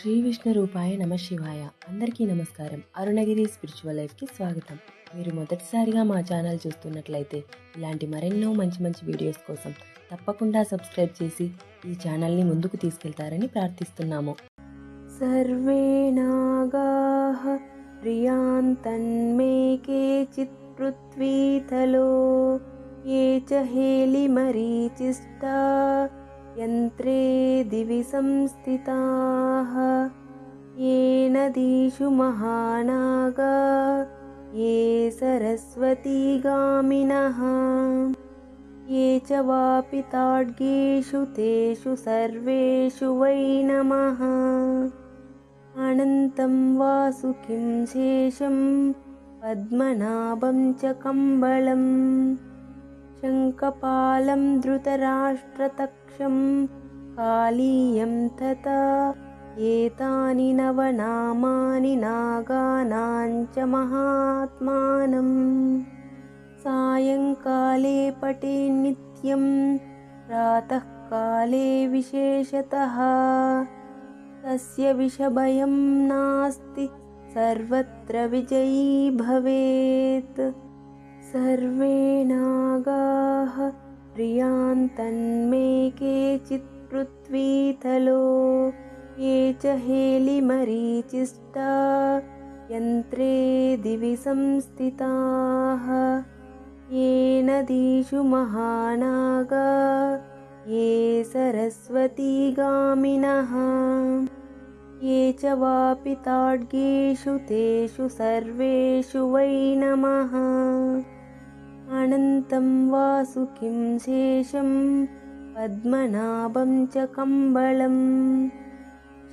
శ్రీ విష్ణు రూపాయ నమ శివాయ. అందరికీ నమస్కారం. అరుణగిరి స్పిరిచువల్ లైఫ్కి స్వాగతం. మీరు మొదటిసారిగా మా ఛానల్ చూస్తున్నట్లయితే ఇలాంటి మరెన్నో మంచి మంచి వీడియోస్ కోసం తప్పకుండా సబ్స్క్రైబ్ చేసి ఈ ఛానల్ని ముందుకు తీసుకెళ్తారని ప్రార్థిస్తున్నాము. సర్వే నాగాః పృథ్వీతలో ఏ చ హేలిమరీచిష్టా యంత్రే दिवि संस्थिताः। ये नदीषु महानागा ये सरस्वतीगामिनः ये च वापि ताड्गेषु तेषु सर्वेषु वै नमः। अनन्तं वासुकिं शेषं पद्मनाभं च कम्बलम्। शङ्खपालं धृतराष्ट्रतक्षं कालीयं तथा एतानि नवनामानि नागानां च महात्मानम् सायङ्काले पटे नित्यं प्रातःकाले विशेषतः। तस्य विषभयं नास्ति सर्वत्र विजयी भवेत्। सर्वे प्रियान्तन्मे केचित् पृथ्वीतलो ये च हेलिमरीचिष्टा यन्त्रे दिवि संस्थिताः। ये नदीषु महानागा ये सरस्वतीगामिनः ये च वापि ताड्गेषु तेषु सर्वेषु वै नमः अनन्तं वासुकिं शेषं पद्मनाभं च कम्बलम्।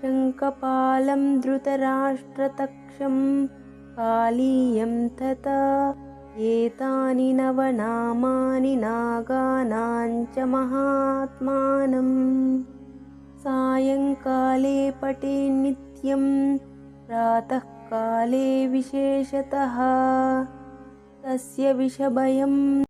शङ्खपालं धृतराष्ट्रतक्षं कालीयं तथा एतानि नवनामानि नागानां च महात्मानम्। सायङ्काले पटे नित्यं प्रातःकाले विशेषतः तस्य विषभयं